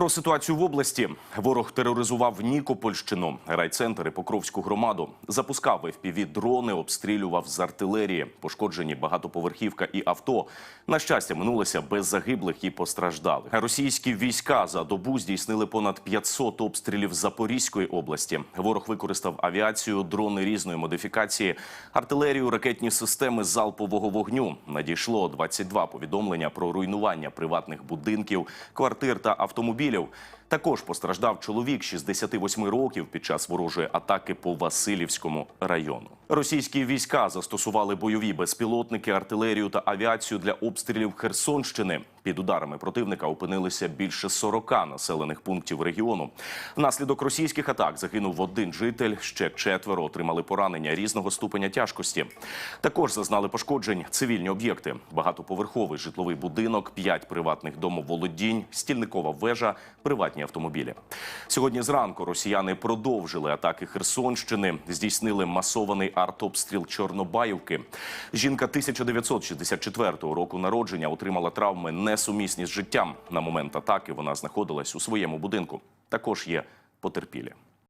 Про ситуацію в області ворог тероризував Нікопольщину, райцентр і Покровську громаду. Запускав fpv дрони, обстрілював з артилерії. Пошкоджені багатоповерхівка і авто. На щастя, минулося без загиблих і постраждалих. Російські війська за добу здійснили понад 500 обстрілів Запорізької області. Ворог використав авіацію, дрони різної модифікації, артилерію, ракетні системи залпового вогню. Надійшло 22 повідомлення про руйнування приватних будинків, квартир та автомобілів. Billion. Також постраждав чоловік 68 років під час ворожої атаки по Васильівському району. Російські війська застосували бойові безпілотники, артилерію та авіацію для обстрілів Херсонщини. Під ударами противника опинилися більше 40 населених пунктів регіону. Внаслідок російських атак загинув один житель, ще четверо отримали поранення різного ступеня тяжкості. Також зазнали пошкоджень цивільні об'єкти: багатоповерховий житловий будинок, п'ять приватних домоволодінь, стільникова вежа, приватні автомобілі. Сьогодні зранку росіяни продовжили атаки Херсонщини, здійснили масований артобстріл Чорнобаївки. Жінка 1964 року народження отримала травми несумісні з життям. На момент атаки вона знаходилась у своєму будинку. Також є потерпілі.